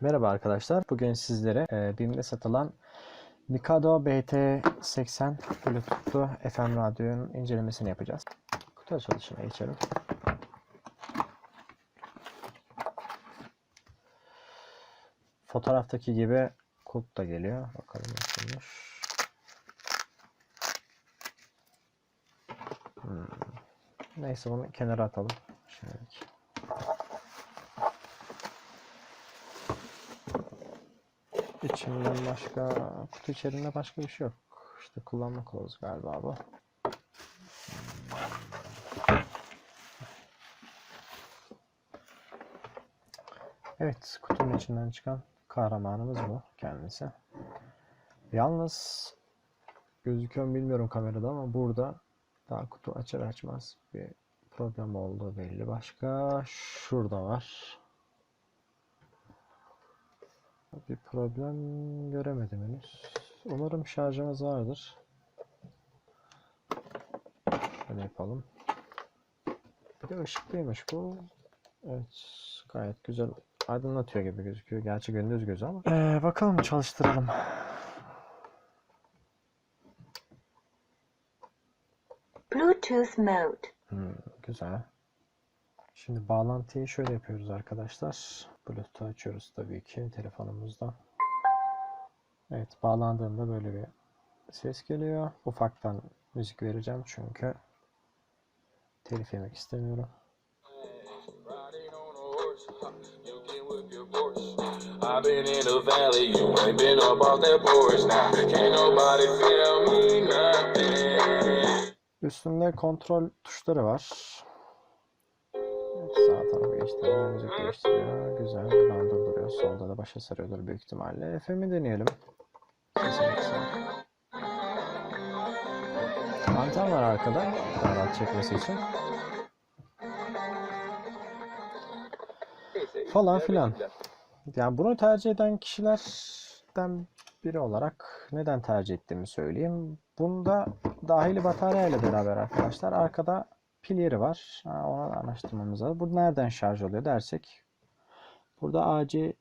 Merhaba arkadaşlar. Bugün sizlere e, BİM'de satılan Mikado BT80 Bluetooth'lu FM radyonun incelemesini yapacağız. Kutu açılışına geçelim. Fotoğraftaki gibi kulp da geliyor. Bakalım nasılmış. Hmm. Neyse bunu kenara atalım. Şimdilik. İçinden başka, kutu içerisinde başka bir şey yok. İşte kullanma kılavuzu galiba bu. Evet, kutunun içinden çıkan kahramanımız bu kendisi. Yalnız gözüküyor mu bilmiyorum kamerada ama burada daha kutu açar açmaz bir problem olduğu belli. Başka şurada var. Bir problem göremedim henüz. Umarım şarjımız vardır. Şöyle yapalım. Bir de ışıklıymış bu. Evet, gayet güzel aydınlatıyor gibi gözüküyor. Gerçi gündüz gözü ama. Ee, bakalım çalıştıralım. Bluetooth mode. Hmm, güzel. Şimdi bağlantıyı şöyle yapıyoruz arkadaşlar. Bluetooth açıyoruz tabii ki telefonumuzdan. Evet bağlandığında böyle bir ses geliyor. Ufaktan müzik vereceğim çünkü telif yemek istemiyorum. Riding on a horse, ha, you can whip your Porsche. I've been in the valley, you ain't been up off that porch now. Can't nobody tell me nothing. Üstünde kontrol tuşları var. Sağ tarafa geçtiğinde müzik değiştiriyor. Güzel. Buradan durduruyor. Solda da başa sarıyordur büyük ihtimalle. FM'i deneyelim. Sesini. Anten var arkada. Daha rahat çekmesi için. Falan filan. Yani bunu tercih eden kişilerden biri olarak neden tercih ettiğimi söyleyeyim. Bunda dahili batarya ile beraber arkadaşlar arkada pil yeri var. Ha, da araştırmamız lazım. Bu nereden şarj oluyor dersek burada AC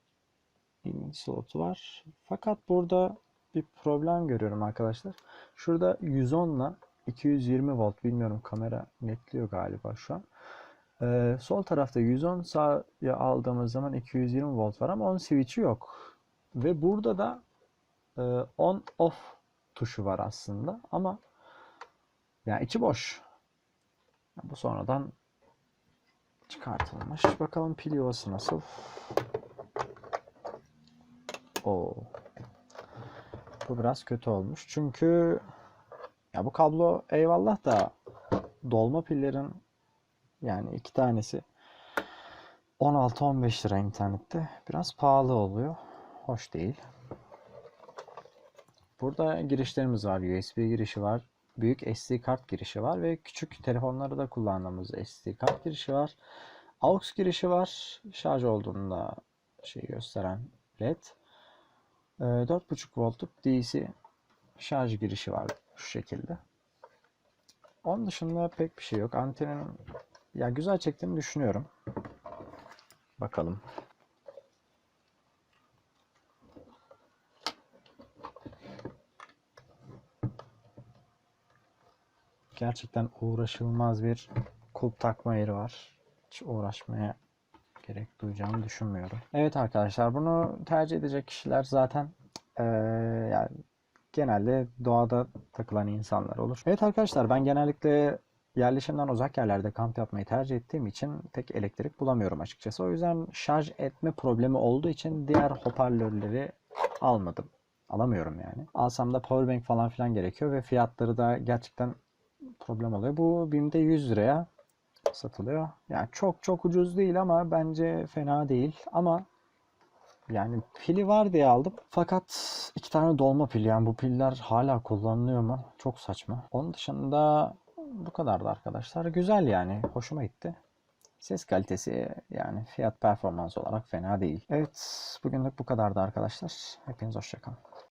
slotu var. Fakat burada bir problem görüyorum arkadaşlar. Şurada 110 ile 220 volt bilmiyorum kamera netliyor galiba şu an. Ee, sol tarafta 110 sağa aldığımız zaman 220 volt var ama on switch'i yok. Ve burada da e, on off tuşu var aslında ama yani içi boş. Bu sonradan çıkartılmış. Bakalım pil yuvası nasıl? Oo. Bu biraz kötü olmuş. Çünkü ya bu kablo eyvallah da dolma pillerin yani iki tanesi 16-15 lira internette. Biraz pahalı oluyor. Hoş değil. Burada girişlerimiz var. USB girişi var. Büyük SD kart girişi var ve küçük telefonları da kullandığımız SD kart girişi var. AUX girişi var. Şarj olduğunda şey gösteren led. Ee, 4.5 voltluk DC şarj girişi var şu şekilde. Onun dışında pek bir şey yok. Antenin ya güzel çektiğini düşünüyorum. Bakalım. Gerçekten uğraşılmaz bir kulp takma yeri var. Hiç uğraşmaya gerek duyacağımı düşünmüyorum. Evet arkadaşlar bunu tercih edecek kişiler zaten eee, yani genelde doğada takılan insanlar olur. Evet arkadaşlar ben genellikle yerleşimden uzak yerlerde kamp yapmayı tercih ettiğim için tek elektrik bulamıyorum açıkçası. O yüzden şarj etme problemi olduğu için diğer hoparlörleri almadım. Alamıyorum yani. Alsam da powerbank falan filan gerekiyor ve fiyatları da gerçekten problem oluyor. Bu BİM'de 100 liraya satılıyor. Yani çok çok ucuz değil ama bence fena değil. Ama yani pili var diye aldım. Fakat iki tane dolma pil yani bu piller hala kullanılıyor mu? Çok saçma. Onun dışında bu kadardı arkadaşlar. Güzel yani. Hoşuma gitti. Ses kalitesi yani fiyat performans olarak fena değil. Evet bugünlük bu kadardı arkadaşlar. Hepiniz hoşçakalın.